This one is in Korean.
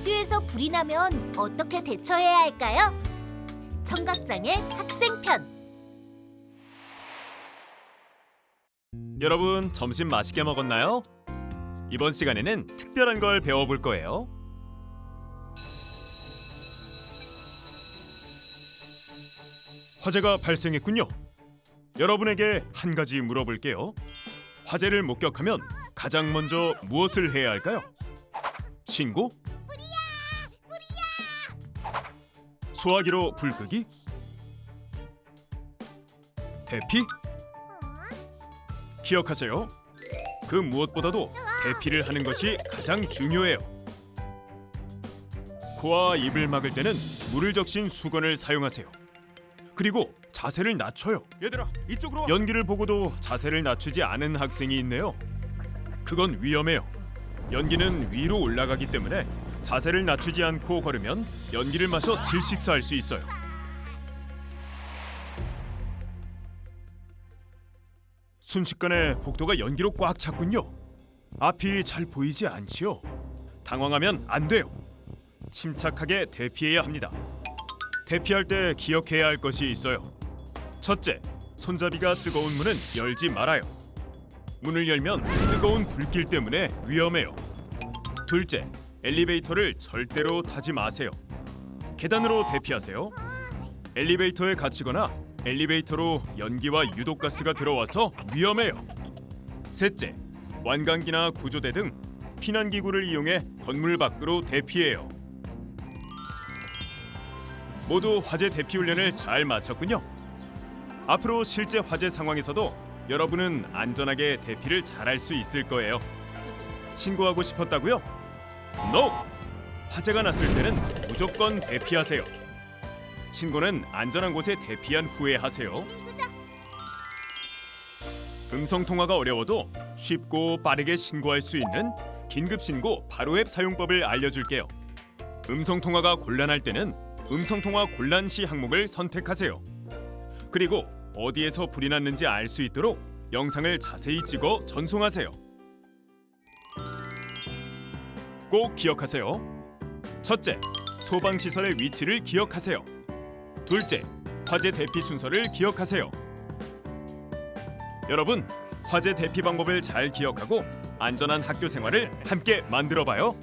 학교에서 불이 나면 어떻게 대처해야 할까요? 청각장애 학생편 여러분 점심 맛있게 먹었나요? 이번 시간에는 특별한 걸 배워볼 거예요. 화재가 발생했군요. 여러분에게 한 가지 물어볼게요. 화재를 목격하면 가장 먼저 무엇을 해야 할까요? 신고? 소화기로 불 끄기? 대피? 기억하세요. 그 무엇보다도 대피를 하는 것이 가장 중요해요. 코와 입을 막을 때는 물을 적신 수건을 사용하세요. 그리고 자세를 낮춰요. 얘들아, 이쪽으로 와. 연기를 보고도 자세를 낮추지 않은 학생이 있네요. 그건 위험해요. 연기는 위로 올라가기 때문에 자세를 낮추지 않고 걸으면 연기를 마셔 질식사할 수 있어요. 순식간에 복도가 연기로 꽉 찼군요. 앞이 잘 보이지 않지요. 당황하면 안 돼요. 침착하게 대피해야 합니다. 대피할 때 기억해야 할 것이 있어요. 첫째, 손잡이가 뜨거운 문은 열지 말아요. 문을 열면 뜨거운 불길 때문에 위험해요. 둘째, 엘리베이터를 절대로 타지 마세요. 계단으로 대피하세요. 엘리베이터에 갇히거나 엘리베이터로 연기와 유독가스가 들어와서 위험해요. 셋째, 완강기나 구조대 등 피난기구를 이용해 건물 밖으로 대피해요. 모두 화재 대피 훈련을 잘 마쳤군요. 앞으로 실제 화재 상황에서도 여러분은 안전하게 대피를 잘할 수 있을 거예요. 신고하고 싶었다고요? NO! 화재가 났을 때는 무조건 대피하세요. 신고는 안전한 곳에 대피한 후에 하세요. 음성 통화가 어려워도 쉽고 빠르게 신고할 수 있는 긴급 신고 바로 앱 사용법을 알려줄게요. 음성 통화가 곤란할 때는 음성 통화 곤란 시 항목을 선택하세요. 그리고 어디에서 불이 났는지 알 수 있도록 영상을 자세히 찍어 전송하세요. 꼭 기억하세요. 첫째, 소방 시설의 위치를 기억하세요. 둘째, 화재 대피 순서를 기억하세요. 여러분, 화재 대피 방법을 잘 기억하고 안전한 학교 생활을 함께 만들어 봐요.